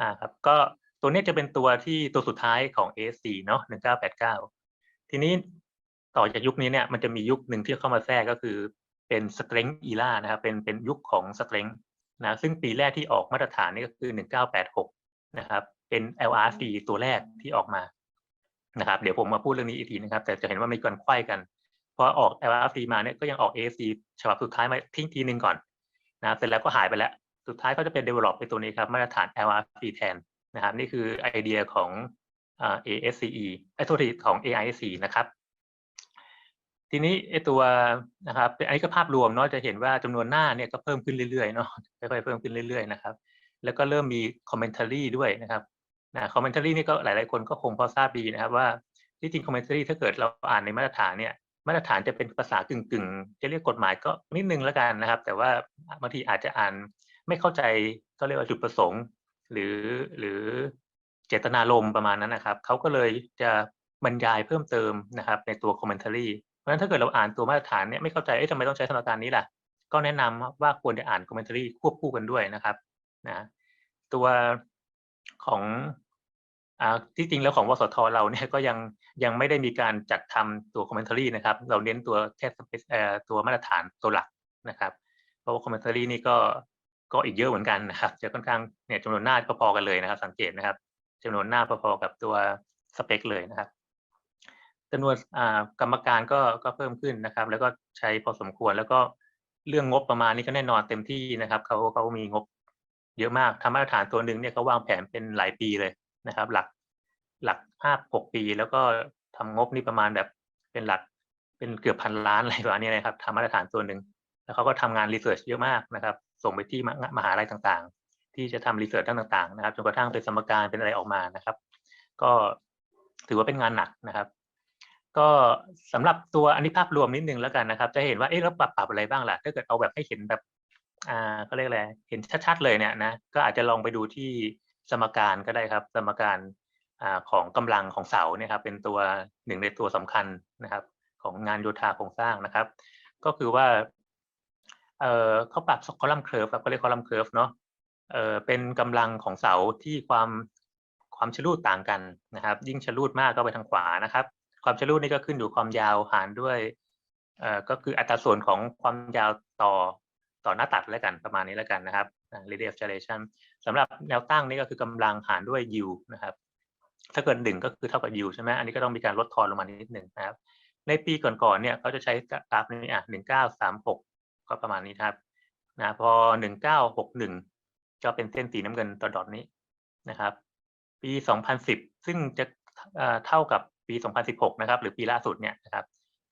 อ่าครับก็ตัวนี้จะเป็นตัวที่ตัวสุดท้ายของ ASC เนาะ1989 ทีนี้ต่อจากยุคนี้เนี่ยมันจะมียุคหนึ่งที่เข้ามาแทรกก็คือเป็น strength era นะครับเป็นเป็นยุคของ strength นะซึ่งปีแรกที่ออกมาตรฐานนี่ก็คือ 1986 นะครับ เป็น LRC ตัวแรกที่ออกมานะครับ เดี๋ยวผมมาพูดเรื่องนี้อีกทีนะครับ แต่จะเห็นว่ามีการไขว้กันพอออก LRC มาเนี่ยก็ยังออก ASC ฉบับสุดท้ายมาทิ้งทีหนึ่งก่อนนะเสร็จแล้วก็หายไปแล้ว สุดท้ายก็จะเป็น develop ไปตัวนี้ครับ มาตรฐาน LRC แทนนะครับ นี่คือไอเดียของ ASCE ไอ้ตัวที่ของ AISC นะครับ ทีนี้ไอตัวนะครับไอันนี้ก็ภาพรวมเนาะจะเห็นว่าจำนวนหน้าเนี่ยก็เพิ่มขึ้นเรื่อยๆเนาะค่อยๆเพิ่มขึ้นเรื่อยๆนะครับ แล้วก็เริ่มมีคอมเมนต์รีด้วยนะครับนะคอมเมนต์รีนี่ก็หลาย ๆ คนก็คงพอทราบดีนะครับว่าที่จริงคอมเมนต์รีถ้าเกิดเราอ่านในมาตรฐานเนี่ยมาตรฐานจะเป็นภาษากึ่งๆ จะเรียกกฎหมายก็นิดนึงแล้วกันนะครับ แต่ว่าบางทีอาจจะอ่าน ไม่เข้าใจก็เรียกว่าจุดประสงค์ หรือหรือเจตนารมณ์ประมาณนั้นนะครับเขาก็เลยจะบรรยายเพิ่มเติมนะครับ ในตัวคอมเมนต์รีเพราะฉะนั้นถ้าเกิดเราอ่านตัวมาตรฐานเนี่ยไม่เข้าใจเอ๊ะทำไมต้องใช้สมการนี้ล่ะ ก็แนะนำว่าควรจะอ่านคอมเมนต์รีควบคู่กันด้วยนะครับนะตัวของอ่าที่จริงแล้วของวสทเราเนี่ยก็ยังยังไม่ได้มีการจัดทำตัวคอมเมนต์รีนะครับ เราเน้นตัวแค่ตัวมาตรฐานตัวหลักนะครับ เพราะว่าคอมเมนต์รีนี่ก็ ก็อีกเยอะเหมือนกันนะครับ จะค่อนข้างเนี่ยจำนวนหน้าพอๆกันเลยนะครับ สังเกตนะครับจำนวนหน้าพอๆกับตัวสเปคเลยนะครับจำนวนกรรมการก็ก็เพิ่มขึ้นนะครับ แล้วก็ใช้พอสมควรแล้วก็เรื่องงบประมาณนี้ก็แน่นอนเต็มที่นะครับเขาเขามีงบเยอะมากทำมาตรฐานตัวหนึ่งเนี่ยเขาวางแผนเป็นหลายปีเลยนะครับ หลักหลักห้าหกปี แล้วก็ทำงบนี่ประมาณแบบเป็นหลักเป็นเกือบพันล้านอะไรประมาณนี้นะครับทำมาตรฐานตัวหนึ่งแล้วเขาก็ทำงานรีเสิร์ชเยอะมากนะครับ ส่งไปที่มหาลัยต่างๆ ที่จะทำรีเสิร์ชต่างๆนะครับจนกระทั่งเป็นสมการเป็นอะไรออกมานะครับ ก็ถือว่าเป็นงานหนักนะครับ ก็สำหรับตัวอันนี้ภาพรวมนิดนึงแล้วกันนะครับ จะเห็นว่าเอ๊ะแล้วปรับปรับอะไรบ้างล่ะถ้าเกิดเอาแบบให้เห็นแบบอ่าเขาเรียกอะไรเห็นชัดๆเลยเนี่ยนะก็อาจจะลองไปดูที่สมการก็ได้ครับ สมการอ่าของกำลังของเสาเนี่ยครับเป็นตัวหนึ่งในตัวสำคัญนะครับ ของงานโยธาโครงสร้างนะครับ ก็คือว่า เออเขาปรับคอลัมน์เคอร์ฟครับเขาเรียกคอลัมน์เคอร์ฟเนาะเออเป็นกำลังของเสาที่ความความชะลูดต่างกันนะครับ ยิ่งชะลูดมากก็ไปทางขวานะครับ ความชะลูดนี่ก็ขึ้นอยู่ความยาวหารด้วยเอ่อก็คืออัตราส่วนของความยาวต่อต่อหน้าตัดแล้วกันประมาณนี้แล้วกันนะครับ radius gyration สำหรับแนวตั้งนี่ก็คือกำลังหารด้วย u นะครับ ถ้าเกิดหนึ่งก็คือเท่ากับ u ใช่ไหมอันนี้ก็ต้องมีการลดทอนลงมานิดหนึ่งนะครับ ในปีก่อนๆเนี่ยเขาจะใช้กราฟนี้อะหนึ่งเก้าสามหก ก็ประมาณนี้ครับนะพอหนึ่งเก้าหกหนึ่งก็เป็นเส้นสีน้ำเงินต่อดอทนี้นะครับ ปีสองพันสิบซึ่งจะเท่ากับปีสองพันสิบหกนะครับ หรือปีล่าสุดเนี่ยนะครับ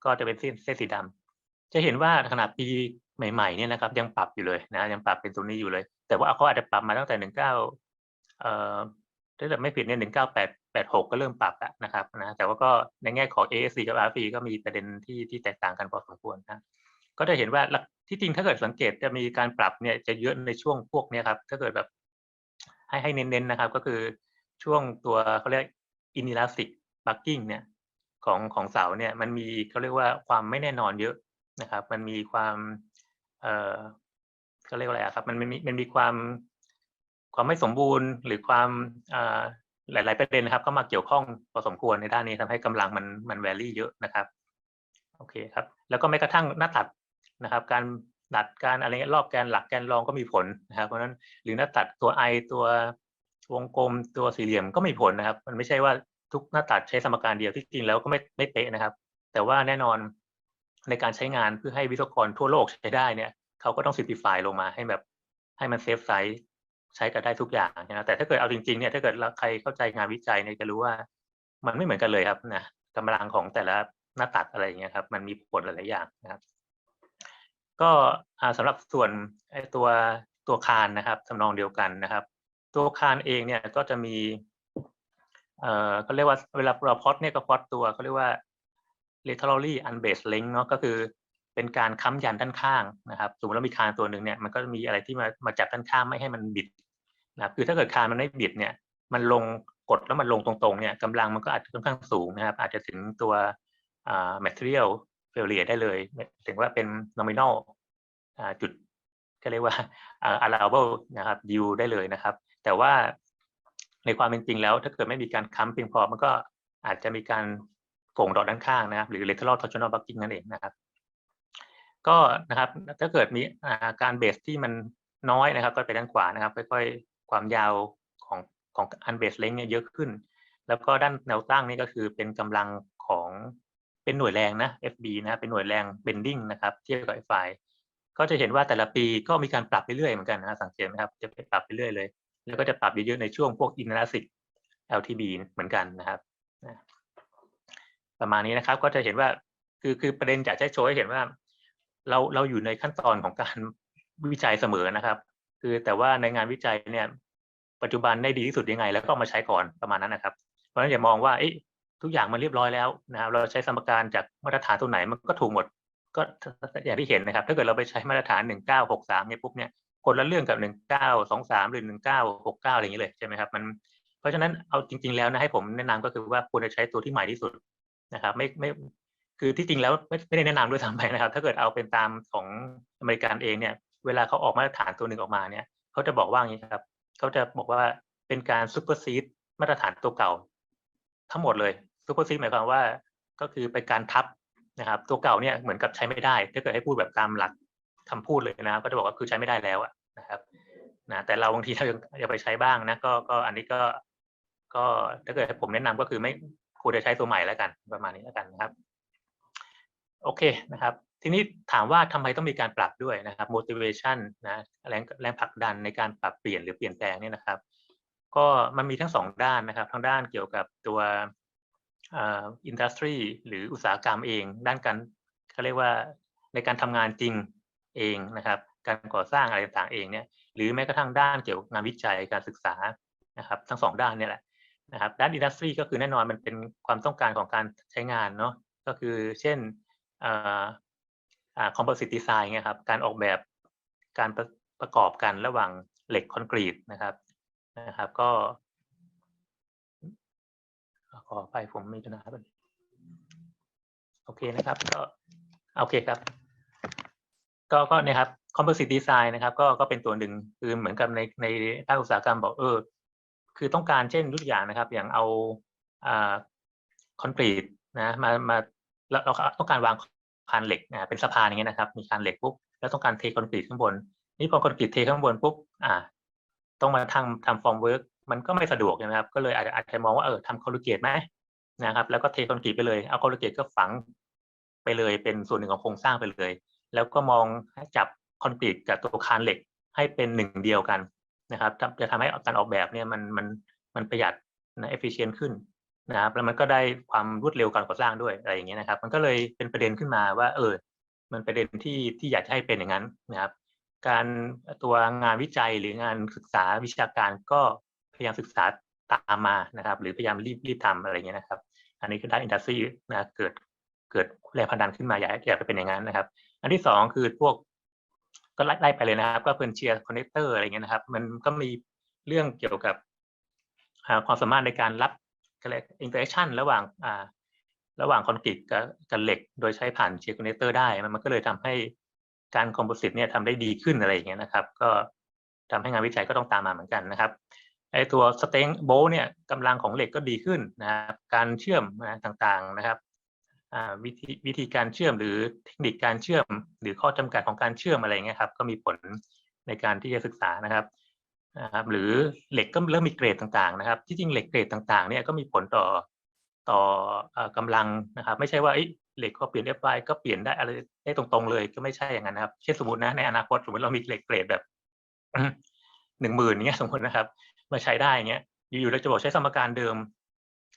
ก็จะเป็นเส้นเส้นสีดำจะเห็นว่าขนาดปีใหม่ๆเนี่ยนะครับ ยังปรับอยู่เลยนะยังปรับเป็นตัวนี้อยู่เลย แต่ว่าเขาอาจจะปรับมาตั้งแต่หนึ่งเก้าเอ่อถ้าเกิดไม่ผิดเนี่ยหนึ่งเก้าแปดแปดหกก็เริ่มปรับแล้วนะครับนะแต่ว่าก็ในแง่ของ ASC กับ RFC ก็มีประเด็นที่ที่แตกต่างกันพอสมควรนะก็จะเห็นว่า ที่จริงถ้าเกิดสังเกตจะมีการปรับเนี่ยจะเยอะในช่วงพวกนี้ครับ ถ้าเกิดแบบให้ให้เน้นๆนะครับ ก็คือช่วงตัวเขาเรียก inelastic bucking เนี่ยของของเสาเนี่ยมันมีเขาเรียกว่าความไม่แน่นอนเยอะนะครับ มันมีความเอ่อเขาเรียกว่าอะไรครับมันมันมีมันมีความความไม่สมบูรณ์ หรือความหลาย ๆ ประเด็นนะครับเข้ามาเกี่ยวข้องพอสมควรในด้านนี้ทำให้กำลังมันมันแวรี่เยอะนะครับโอเคครับ แล้วก็แม้กระทั่งหน้าตัด นะครับ การดัดการอะไรเงี้ยรอบแกนหลักแกนรองก็มีผลนะครับ เพราะนั้นหรือหน้าตัดตัวไอตัววงกลมตัวสี่เหลี่ยมก็มีผลนะครับ มันไม่ใช่ว่าทุกหน้าตัดใช้สมการเดียวที่จริงแล้วก็ไม่ไม่เป๊ะนะครับ แต่ว่าแน่นอนในการใช้งานเพื่อให้วิศวกรทั่วโลกใช้ได้เนี่ยเขาก็ต้อง simplify ลงมาให้แบบให้มันเซฟไซส์ใช้กันได้ทุกอย่างนะแต่ถ้าเกิดเอาจริงๆเนี่ยถ้าเกิดใครเข้าใจงานวิจัยเนี่ยจะรู้ว่ามันไม่เหมือนกันเลยครับนะกำลังของแต่ละหน้าตัดอะไรอย่างเงี้ยครับ มันมีผลหลายๆอย่างนะครับ ก็สำหรับส่วนตัวตัวคานนะครับทำนองเดียวกันนะครับ ตัวคานเองเนี่ยก็จะมีเอ่อเขาเรียกว่าเวลาเราพอดเนี่ยก็พอดตัวเขาเรียกว่า laterally unbased length เนาะก็คือเป็นการค้ำยันด้านข้างนะครับสมมติเรามีคานตัวหนึ่งเนี่ยมันก็มีอะไรที่มามาจับด้านข้างไม่ให้มันบิดนะครับคือถ้าเกิดคานมันไม่บิดเนี่ย มันลงกดแล้วมันลงตรงๆเนี่ยกำลังมันก็อาจจะค่อนข้างสูงนะครับ อาจจะถึงตัวอ่า material failure ได้เลย ถึงว่าเป็น nominal จุดก็เรียกว่า allowable นะครับ y i ได้เลยนะครับ แต่ว่าในความเป็นจริงแล้วถ้าเกิดไม่มีการค้ำเพียงพอมันก็อาจจะมีการโก่งดอกด้านข้างนะครับ หรือ lateral torsional bucking นั่นเองนะครับ ก็นะครับถ้าเกิดมีอาการเบสที่มันน้อยนะครับ ก็ไปด้านขวานะครับ ค่อยๆ ความยาวของของอันเบสเลงเนี่ยเยอะขึ้น แล้วก็ด้านแนวตั้งนี่ก็คือเป็นกำลังของ เป็นหน่วยแรงนะ FB นะเป็นหน่วยแรง bending นะครับเทียบกับ FI ก็จะเห็นว่าแต่ละปีก็มีการปรับไปเรื่อยเหมือนกันนะสังเกตไหมครับจะไปปรับไปเรื่อยเลย แล้วก็จะปรับเยอะๆในช่วงพวก inelastic LTB เหมือนกันนะครับประมาณนี้นะครับก็จะเห็นว่าคือคือประเด็นจะใช้โชว์ให้เห็นว่า เราเราอยู่ในขั้นตอนของการวิจัยเสมอนะครับ คือแต่ว่าในงานวิจัยเนี่ย ปัจจุบันได้ดีที่สุดยังไง แล้วก็มาใช้ก่อนประมาณนั้นนะครับ เพราะฉะนั้นอย่ามองว่าเอ๊ะ ทุกอย่างมันเรียบร้อยแล้วนะครับเราใช้สมการจากมาตรฐานตัวไหนมันก็ถูกหมด ก็อย่างที่เห็นนะครับ ถ้าเกิดเราไปใช้มาตรฐานหนึ่งเก้าหกสามเนี่ยปุ๊บเนี่ยคนละเรื่องกับหนึ่งเก้าสองสามหรือหนึ่งเก้าหกเก้าอะไรอย่างนี้เลยใช่ไหมครับมันเพราะฉะนั้นเอาจริง ๆแล้วนะให้ผมแนะนำก็คือว่าควรจะใช้ตัวที่ใหม่ที่สุดนะครับไม่ไม่คือที่จริงแล้วไม่ไม่ได้แนะนำด้วยซ้ำไปนะครับ ถ้าเกิดเอาเป็นตามของอเมริกันเองเนี่ยเวลาเขาออกมาตรฐานตัวหนึ่งออกมาเนี่ยเขาจะบอกว่าอย่างนี้ครับเขาจะบอกว่าเป็นการซูเปอร์ซีดมาตรฐานตัวเก่า ทั้งหมดเลย ซูเปอร์ซีดหมายความว่าก็คือเป็นการทับนะครับ ตัวเก่าเนี่ยเหมือนกับใช้ไม่ได้ ถ้าเกิดให้พูดแบบตามหลักคำพูดเลยนะก็จะบอกว่าคือใช้ไม่ได้แล้วนะครับนะแต่เราบางทีเราอยากไปใช้บ้างนะก็ก็อันนี้ก็ก็ถ้าเกิดให้ผมแนะนำก็คือไม่ควรจะใช้ตัวใหม่แล้วกันประมาณนี้แล้วกันนะครับ โอเคนะครับ ทีนี้ถามว่าทำไมต้องมีการปรับด้วยนะครับ motivation นะแรงแรงผลักดันในการปรับเปลี่ยนหรือเปลี่ยนแปลงเนี่ยนะครับ ก็มันมีทั้งสองด้านนะครับ ทั้งด้านเกี่ยวกับตัว อินดัสทรีหรืออุตสาหกรรมเอง ด้านการเขาเรียกว่าในการทำงานจริงเองนะครับ การก่อสร้างอะไรต่างๆเองเนี่ยหรือแม้กระทั่งด้านเกี่ยวกับงานวิจัยการศึกษานะครับ ทั้งสองด้านเนี่ยแหละนะครับด้านอินดัสทรีก็คือแน่นอนมันเป็นความต้องการของการใช้งานเนาะก็คือเช่นคอมโพสิตดีไซน์เงี้ยครับการออกแบบการประประกอบกันระหว่างเหล็กคอนกรีตนะครับนะครับ ก็ ขอไปผมมีปัญหาโอเคนะครับ ก็โอเคครับ ก็ก็เนี่ยครับ composite design นะครับ ก็ก็เป็นตัวหนึ่งคือเหมือนกับในในภาคอุตสาหกรรมบอกเออ คือต้องการเช่นทุกอย่างนะครับ อย่างเอาอ่าคอนกรีตนะ มามาเราต้องการวางคานเหล็กนะเป็นสะพานอย่างเงี้ยนะครับ มีคานเหล็กปุ๊บแล้วต้องการเทคอนกรีตข้างบน นี่พอคอนกรีตเทข้างบนปุ๊บอ่า ต้องมาทำทำฟอร์มเวิร์ก มันก็ไม่สะดวกนะครับ ก็เลยอาจจะอาจจะมองว่าเออทำคอลูเกตไหมนะครับ แล้วก็เทคอนกรีตไปเลย เอาคอลูเกตก็ฝังไปเลยเป็นส่วนหนึ่งของโครงสร้างไปเลย แล้วก็มองจับคอนกรีตกับตัวคานเหล็กให้เป็นหนึ่งเดียวกันนะครับจะทำให้การออกแบบเนี่ยมันมันมันประหยัดนะเอฟฟิเชนขึ้นนะครับแล้วมันก็ได้ความรวดเร็วการก่อสร้างด้วยอะไรอย่างเงี้ยนะครับ มันก็เลยเป็นประเด็นขึ้นมาว่า เออ มันประเด็นที่ที่อยากให้เป็นอย่างนั้นนะครับ การตัวงานวิจัยหรืองานศึกษาวิชาการก็ ยายามศึกษาตามมานะครับ หรือพยายามรีบรีบทำอะไรเงี้ยนะครับ อันนี้คือด้านอินดัสทรีนะเกิดเกิดแรงพันดันขึ้นมาอยากอยากจะเป็นอย่างนั้นนะครับ อันที่สองคือพวกก็ไล่ไปเลยนะครับ ก็เป็นเชียร์คอนเนคเตอร์อะไรเงี้ยนะครับ มันก็มีเรื่องเกี่ยวกับความสามารถในการรับก็เรียกอินเตอร์แอคชั่นระหว่างอ่าระหว่างคอนกรีตกับกับเหล็ก โดยใช้ผ่านเชียร์คอนเนคเตอร์ได้ มันก็เลยทำให้การคอมโพสิตเนี่ยทำได้ดีขึ้นอะไรอย่างเงี้ยนะครับ ก็ทำให้งานวิจัยก็ต้องตามมาเหมือนกันนะครับ ไอตัวสเต็งโบเนี่ยกำลังของเหล็กก็ดีขึ้นนะครับการเชื่อมนะต่างๆนะครับวิธีวิธีการเชื่อมหรือเทคนิคการเชื่อม หรือข้อจำกัดของการเชื่อมอะไรเงี้ยครับก็มีผลในการที่จะศึกษานะครับนะครับ หรือเหล็กก็เริ่มมีเกรดต่างๆนะครับ ที่จริงเหล็กเกรดต่างๆเนี่ยก็มีผลต่อต่อกำลังนะครับ ไม่ใช่ว่าเหล็กก็เปลี่ยน FY ก็เปลี่ยนได้อะไรได้ตรงๆเลยก็ไม่ใช่อย่างนั้นนะครับเช่นสมมตินะในอนาคตสมมติเรามีเหล็กเกรดแบบหนึ่งหมื่นเงี้ยสมมตินะครับ มาใช้ได้เงี้ย อยู่ๆเราจะบอกใช้สมการเดิม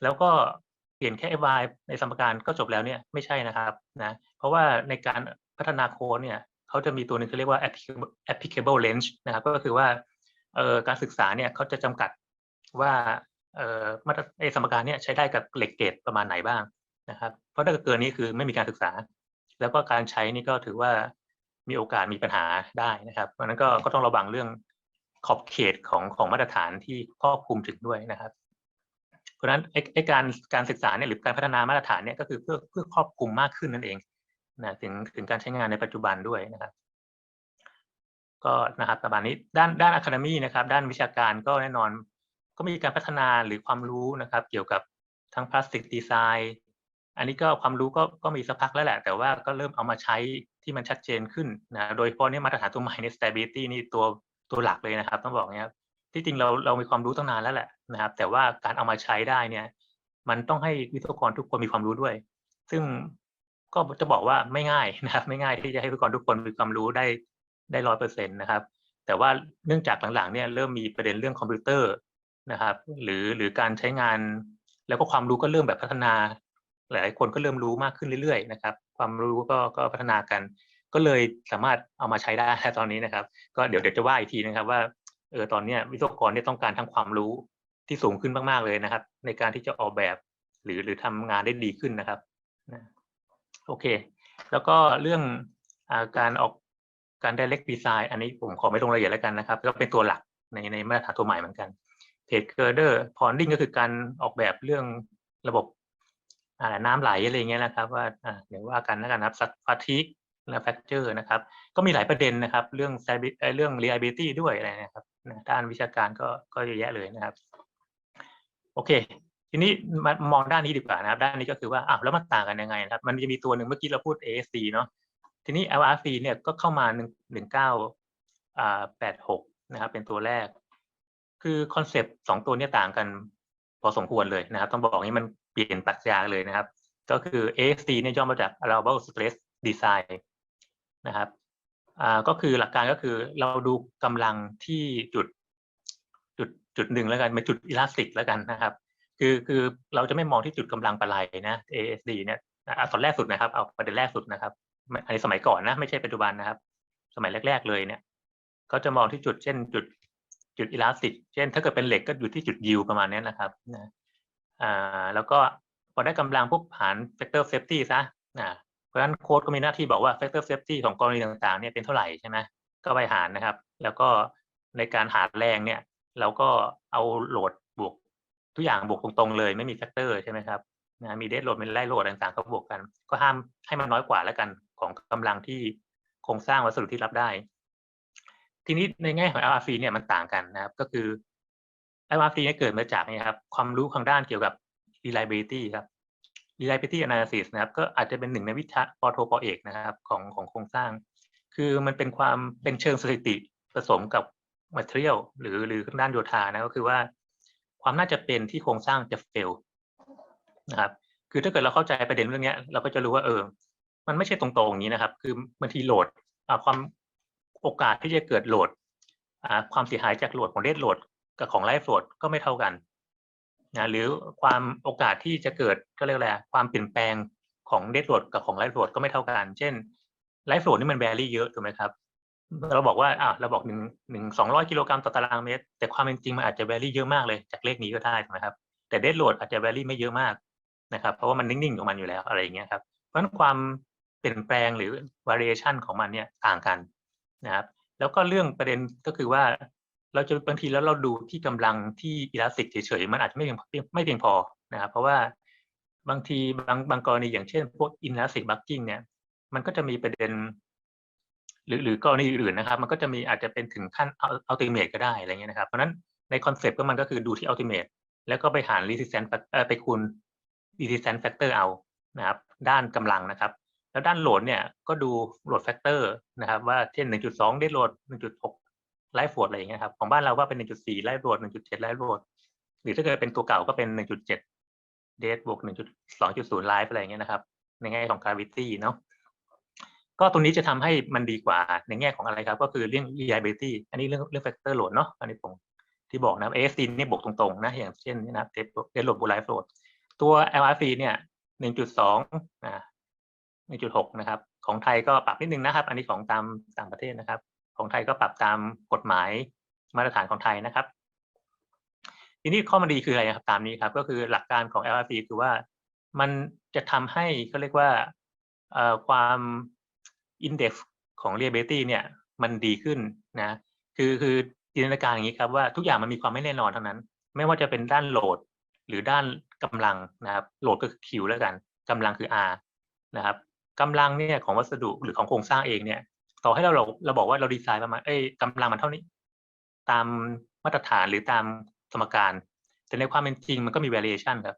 แล้วก็เปลี่ยนแค่ FY ในสมการก็จบแล้วเนี่ยไม่ใช่นะครับนะเพราะว่าในการพัฒนาโค้ดเนี่ยเขาจะมีตัวหนึ่งที่เรียกว่า applicable range นะครับ ก็คือว่าการศึกษาเนี่ยเขาจะจำกัดว่าเออมาตรไอสมการเนี่ยใช้ได้กับเหล็กเกรดประมาณไหนบ้างนะครับ เพราะถ้าเกินนี้คือไม่มีการศึกษา แล้วก็การใช้นี่ก็ถือว่ามีโอกาสมีปัญหาได้นะครับเพราะนั้นก็ก็ต้องระวังเรื่อง ขอบเขตของของมาตรฐานที่ครอบคลุมถึงด้วยนะครับ เพราะฉะนั้นไอ้การการศึกษาเนี่ยหรือการพัฒนามาตรฐานเนี่ยก็คือเพื่อเพื่อครอบคลุมมากขึ้นนั่นเองนะถึงถึงการใช้งานในปัจจุบันด้วยนะครับ ก็นะครับประมาณนี้ด้านด้านอะคาเดมีนะครับ ด้านวิชาการก็แน่นอน ก็มีการพัฒนาหรือความรู้นะครับ เกี่ยวกับทั้งพลาสติกดีไซน์อันนี้ก็ความรู้ก็ก็มีสักพักแล้วแหละ แต่ว่าก็เริ่มเอามาใช้ที่มันชัดเจนขึ้นนะโดยเฉพาะนี่มาตรฐานตัวใหม่ใน stability นี่ตัว ตัวหลักเลยนะครับ ต้องบอกเนี้ยครับที่จริงเราเรามีความรู้ตั้งนานแล้วแหละนะครับ แต่ว่าการเอามาใช้ได้เนี่ย มันต้องให้วิศวกรทุกคนมีความรู้ด้วย ซึ่งก็จะบอกว่าไม่ง่ายนะครับ ไม่ง่ายที่จะให้วิศวกรทุกคนมีความรู้ได้ได้ร้อยเปอร์เซ็นต์นะครับ แต่ว่าเนื่องจากหลังๆเนี่ยเริ่มมีประเด็นเรื่องคอมพิวเตอร์นะครับ หรือหรือการใช้งาน แล้วก็ความรู้ก็เริ่มแบบพัฒนา หลายคนก็เริ่มรู้มากขึ้นเรื่อยๆนะครับ ความรู้ก็ก็พัฒนากัน ก็เลยสามารถเอามาใช้ได้ตอนนี้นะครับ ก็เดี๋ยวเดี๋ยวจะว่าอีกทีนะครับว่าเออตอนนี้วิศวกรเนี่ยต้องการทั้งความรู้ที่สูงขึ้นมากๆเลยนะครับ ในการที่จะออกแบบ หรือหรือทำงานได้ดีขึ้นนะครับโอเค แล้วก็เรื่องอาการออกการ direct design อันนี้ผมขอไม่ลงรายละเอียดแล้วกันนะครับ ก็เป็นตัวหลักในในมาตรฐานตัวใหม่เหมือนกัน page girder ponding ก็คือการออกแบบเรื่องระบบน้ำไหลอะไรเงี้ยนะครับ ว่าอ่าเดี๋ยวว่ากันแล้วกันนะครับ fatigue และ fracture นะครับ ก็มีหลายประเด็นนะครับ เรื่องเรื่อง reliability ด้วยอะไรนะครับด้านวิชาการก็ก็เยอะแยะเลยนะครับ โอเค ทีนี้มามองด้านนี้ดีกว่านะครับ ด้านนี้ก็คือว่าอ้าวแล้วมันต่างกันยังไงนะครับ มันจะมีตัวหนึ่งเมื่อกี้เราพูด ASC เนาะทีนี้ LRC เนี่ยก็เข้ามาหนึ่งหนึ่งเก้าแปดหกนะครับ เป็นตัวแรก คือคอนเซปต์สองตัวนี้ต่างกันพอสมควรเลยนะครับ ต้องบอกนี้มันเปลี่ยนปรัชญาเลยนะครับ ก็คือ ASC เนี่ยย่อมาจาก Allowable Stress Design นะครับอ่าก็คือหลักการก็คือเราดูกำลังที่จุดจุดจุดหนึ่งแล้วกันเป็นจุดอิลาสติกแล้วกันนะครับ คือคือเราจะไม่มองที่จุดกำลังปลายนะ ASD เนี่ยอะตอนแรกสุดนะครับ เอาประเด็นแรกสุดนะครับอันนี้สมัยก่อนนะไม่ใช่ปัจจุบันนะครับ สมัยแรก ๆเลยเนี่ยเขาจะมองที่จุดเช่นจุดจุดอิลาสติก เช่น ถ้าเกิดเป็นเหล็กก็อยู่ที่จุดยิวประมาณนี้นะครับนะอ่าแล้วก็พอได้กำลังปุ๊บหาร factor safety ซะนะเพ ราะฉะนั้นโค้ดก็มีหน้าที่บอกว่า factor safety ของกรณีต่างๆเนี่ยเป็นเท่าไหร่ใช่ไหมก็ไปหารนะครับ แล้วก็ในการหารแรงเนี่ย เราก็เอาโหลดบวกทุกอย่างบวกตรงๆเลยไม่มีแฟกเตอร์ใช่ไหมครับนะมีเดดโหลดมีไล่โหลดต่างๆก็บวกกัน ก็ห้ามให้มันน้อยกว่าแล้วกันของกำลังที่โครงสร้างวัสดุที่รับได้ ทีนี้ในแง่ของ LRC เนี่ยมันต่างกันนะครับ ก็คือ LRC เนี่ยเกิดมาจากนี่ครับความรู้ทางด้านเกี่ยวกับ reliability ครับ reliability analysis นะครับ ก็อาจจะเป็นหนึ่งในวิชาปอโทปอเอกนะครับของของโครงสร้าง คือมันเป็นความเป็นเชิงสถิติผสมกับ material หรือหรือทางด้านโยธานะก็คือว่า ความน่าจะเป็นที่โครงสร้างจะ fail นะครับ คือถ้าเกิดเราเข้าใจประเด็นเรื่องนี้เราก็จะรู้ว่าเออ มันไม่ใช่ตรงๆอย่างนี้นะครับ คือบางทีโหลดความโอกาสที่จะเกิดโหลดความเสียหายจากโหลดของเดดโหลดกับของไลฟ์โหลดก็ไม่เท่ากัน นะหรือความโอกาสที่จะเกิดก็เรียกอะไรความเปลี่ยนแปลงของเดดโหลดกับของไลฟ์โหลดก็ไม่เท่ากัน เช่นไลฟ์โหลดนี่มันแวรี่เยอะถูกไหมครับ เราบอกว่าอ่าเราบอกหนึ่งหนึ่งสองร้อยกิโลกรัมต่อตารางเมตร แต่ความเป็นจริงมันอาจจะแวรี่เยอะมากเลยจากเลขนี้ก็ได้ถูกไหมครับ แต่เดดโหลดอาจจะแวรี่ไม่เยอะมากนะครับ เพราะว่ามันนิ่งๆของมันอยู่แล้วอะไรอย่างเงี้ยครับ เพราะฉะนั้นความเปลี่ยนแปลงหรือ variation ของมันเนี่ยต่างกันนะครับ แล้วก็เรื่องประเด็นก็คือว่า เราจะบางทีแล้วเราดูที่กำลังที่อิเลาสติกเฉยๆมันอาจจะไม่เพียงไม่เพียงพอนะครับเพราะว่าบางทีบางบางกรณีอย่างเช่น พวกอิเลาสติกบัคกิ้งเนี่ย มันก็จะมีประเด็น หรือหรือกรณีอื่นนะครับ มันก็จะมีอาจจะเป็นถึงขั้นอัลติเมทก็ได้อะไรเงี้ยนะครับเพราะนั้นในคอนเซปต์ก็มันก็คือดูที่อัลติเมทแล้วก็ไปหาร resistance เอ่อไปคูณ resistance factor เอานะครับ ด้านกำลังนะครับ แล้วด้านโหลดเนี่ยก็ดูโหลดแฟกเตอร์นะครับ ว่าเช่น 1.2 ได้โหลด 1.6 ไลฟ์โหลดอะไรอย่างเงี้ยครับของบ้านเราก็เป็น 1.4 ไลฟ์โหลด1.7 ไลฟ์โหลดหรือถ้าเกิดเป็นตัวเก่าก็เป็น 1.7 เดทบวก 1.2.0 ไลฟ์อะไรอย่างเงี้ยนะครับ ในแง่ของ gravity เนาะก็ตรงนี้จะทำให้มันดีกว่าในแง่ของอะไรครับ ก็คือเรื่อง reliability อันนี้เรื่องเรื่อง factor load เนาะอันนี้ผมที่บอกนะ ASC นี่บวกตรงๆนะอย่างเช่นนะครับ dead load บวก live load ตัว LRC เนี่ย 1.2อ่า1.6 นะครับ ของไทยก็ปรับนิดนึงนะครับ อันนี้ของตามต่างประเทศนะครับ ของไทยก็ปรับตามกฎหมายมาตรฐานของไทยนะครับ ทีนี้ข้อมันดีคืออะไรครับตามนี้ครับ ก็คือหลักการของ LRC คือว่ามันจะทำให้เขาเรียกว่าความ index ของ reliability เนี่ยมันดีขึ้นนะคือคือจินตนาการอย่างนี้ครับว่าทุกอย่างมันมีความไม่แน่นอนทั้งนั้น ไม่ว่าจะเป็นด้านโหลดหรือด้านกำลังนะครับโหลดก็คือ Q แล้วกันกำลังคือ R นะครับกำลังเนี่ยของวัสดุหรือของโครงสร้างเองเนี่ย ต่อให้เราเราเราบอกว่าเราดีไซน์ประมาณเอ้ยกำลังมันเท่านี้ ตามมาตรฐานหรือตามสมการ แต่ในความเป็นจริงมันก็มี variation ครับ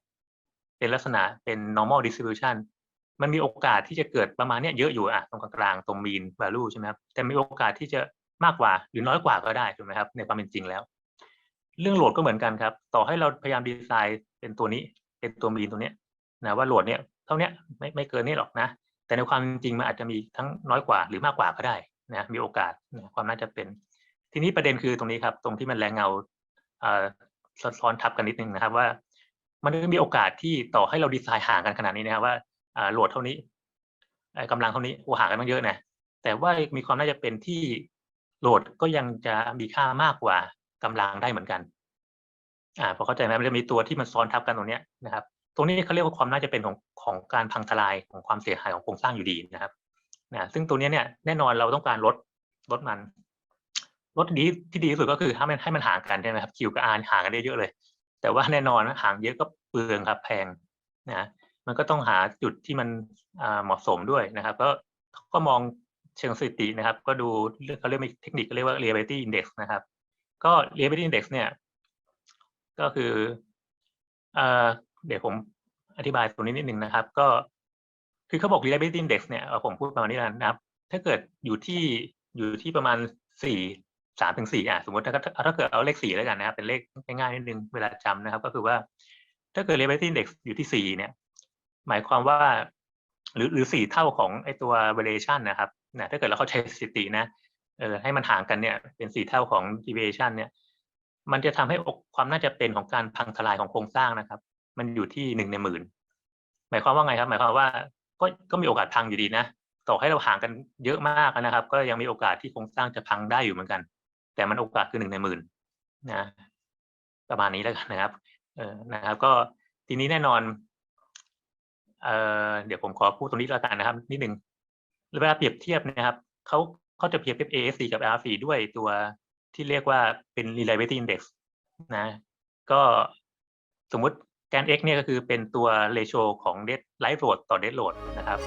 เป็นลักษณะเป็น normal distribution มันมีโอกาสที่จะเกิดประมาณเนี้ยเยอะอยู่อะตรงกลางๆตรง mean value ใช่ไหมครับแต่มีโอกาสที่จะมากกว่าหรือน้อยกว่าก็ได้ถูกไหมครับในความเป็นจริงแล้ว เรื่องโหลดก็เหมือนกันครับ ต่อให้เราพยายามดีไซน์เป็นตัวนี้ เป็นตัวมีนตัวเนี้ยนะว่าโหลดเนี้ยเท่าเนี้ยไม่ไม่เกินนี้หรอกนะ แต่ในความจริงมันอาจจะมีทั้งน้อยกว่าหรือมากกว่าก็ได้นะมีโอกาสนะความน่าจะเป็น ทีนี้ประเด็นคือตรงนี้ครับ ตรงที่มันแรงเงาซ้อนทับกันนิดนึงนะครับว่า มันมีโอกาสที่ต่อให้เราดีไซน์ห่างกันขนาดนี้นะครับว่าโหลดเท่านี้เอ่อกำลังเท่านี้อ้ห่างกันตั้งเยอะนะแต่ว่ามีความน่าจะเป็นที่โหลดก็ยังจะมีค่ามากกว่ากำลังได้เหมือนกัน อ่าพอเข้าใจไหมมันจะมีตัวที่มันซ้อนทับกันตรงเนี้ยนะครับ ตรงนี้เขาเรียกว่าความน่าจะเป็นของของการพังทลายของความเสียหายของโครงสร้างอยู่ดีนะครับนะซึ่งตัวนี้เนี่ยแน่นอนเราต้องการลดลดมันลดดีที่ดีที่สุดก็คือให้มันให้มันห่างกันใช่ไหมครับคิวกับอาห่างกันได้เยอะเลย แต่ว่าแน่นอนนะห่างเยอะก็เปลืองครับแพงนะมันก็ต้องหาจุดที่มันเหมาะสมด้วยนะครับ ก็ก็มองเชิงสถิตินะครับ ก็ดูเขาเรียกเทคนิคเรียกว่า reliability index นะครับ ก็ reliability index เนี่ย ก็คือ เดี๋ยวผมอธิบายตรงนี้นิดนึงนะครับ ก็คือเขาบอก reliability index เนี่ยเอาผมพูดประมาณนี้แล้วนะครับ ถ้าเกิดอยู่ที่อยู่ที่ประมาณสี่สามถึงสี่อะสมมติถ้าถ้าเกิดเอาเลขสี่แล้วกันนะครับ เป็นเลขง่ายๆนิดนึงเวลาจำนะครับ ก็คือว่า ถ้าเกิด reliability index อยู่ที่สี่เนี่ย หมายความว่า หรือหรือสี่เท่าของไอตัว variation นะครับนะถ้าเกิดเราเข้าใจสถิตินะเออให้มันห่างกันเนี่ยเป็นสี่เท่าของ deviation เนี่ย มันจะทำให้ความน่าจะเป็นของการพังทลายของโครงสร้างนะครับ มันอยู่ที่หนึ่งในหมื่นหมายความว่าไงครับ หมายความว่าก็ก็มีโอกาสพังอยู่ดีนะต่อให้เราห่างกันเยอะมากนะครับ ก็ยังมีโอกาสที่โครงสร้างจะพังได้อยู่เหมือนกัน แต่มันโอกาสคือหนึ่งในหมื่นนะประมาณนี้แล้วกันนะครับ เออนะครับ ก็ทีนี้แน่นอนเอ่อเดี๋ยวผมขอพูดตรงนี้แล้วกันนะครับ นิดหนึ่งเวลาเปรียบเทียบนะครับเขาเขาจะเปรียบเทียบ ASC กับ R4 ด้วยตัวที่เรียกว่าเป็น reliability index นะ ก็สมมติ แกน x เนี่ยก็คือเป็นตัวเรโชของเดสไลท์โหลดต่อเดสโหลดนะครับ